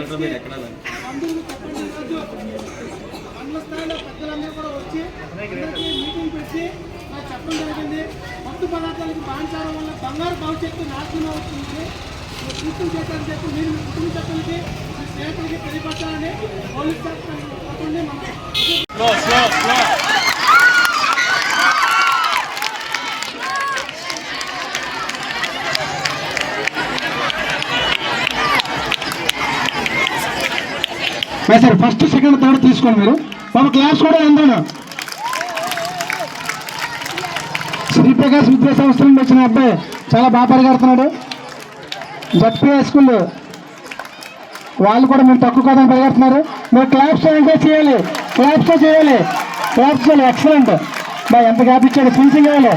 అందరూ చెప్పండి మండల స్థాయిలో పెద్దలందరూ కూడా వచ్చి మీటింగ్ పెట్టి నాకు చెప్పడం జరిగింది మత్తు పదార్థాలకు బాధించడం వల్ల బంగారు భవిష్యత్తు నాశనం అవుతుంది మీరు సూచన చేయాలని చెప్పి మీరు మీ కుటుంబ సభ్యులకి మీ స్నేహితులకి తెలియపరచాలని పోలీస్ శాఖ మన సార్ ఫస్ట్ సెకండ్ థర్డ్ తీసుకోండి మీరు. మన క్లాస్ కూడా అందరూ. శ్రీప్రకాశ్ విద్యా సంస్థ నుండి వచ్చిన అబ్బాయి. చాలా బాగా పరిగెడుతున్నాడు. ZP school. వాళ్ళు కూడా మేము తక్కువ కాదని పరిగెడుతున్నారు. మీరు క్లాప్స్ ఎంకరేజ్ చేయాలి. క్లాప్స్ చేయాలి. క్లాప్స్ చేయాలి. ఎక్సలెంట్ బాగా ఎంత గ్యాప్ ఇచ్చాడు? ఫినిషింగ్ అవ్వాలి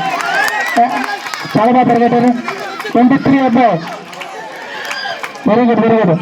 చాలా బాగా పరిగెట్టారు. ట్వంటీ త్రీ అబ్బాయి. వెరీ గుడ్ వెరీ గుడ్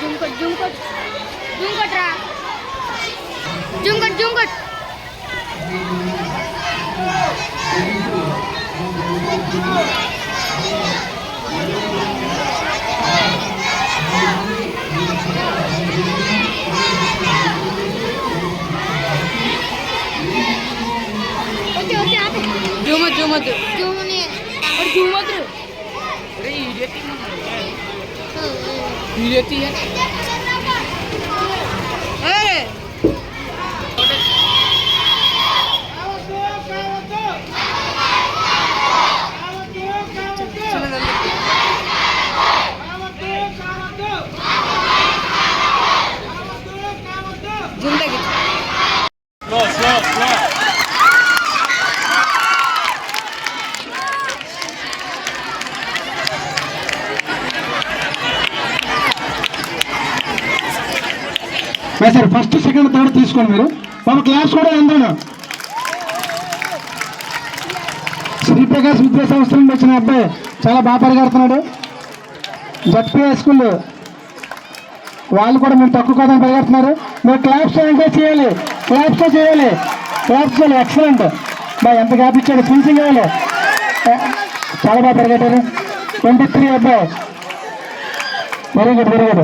జుంకట్ జుంకట్ జుంకట్ రా జుంకట్ జుంకట్ Thank you. జూమ జూమదు జూమదు అరే Slow, slow, slow. Sir first second third తీసుకోండి మీరు. మన క్లాస్ కూడా అందరూ. శ్రీప్రకాశ్ విద్యా సంస్థ నుండి వచ్చిన అబ్బాయి. చాలా బాగా పరిగెడుతున్నాడు. జడ్పీ స్కూల్ వాళ్ళు కూడా మేము తక్కువ కాదని పరిగెడుతున్నారు. మీరు క్లాప్స్ ఎంకరేజ్ చేయాలి. క్లాప్స్ చేయాలి. క్లాప్స్ చేయాలి. ఎక్సలెంట్ బాగా ఎంత గ్యాప్ ఇచ్చాడు? ఫినిషింగ్ అవ్వాలి చాలా బాగా పరిగెట్టారు. ట్వంటీ త్రీ అబ్బాయి. Very good very good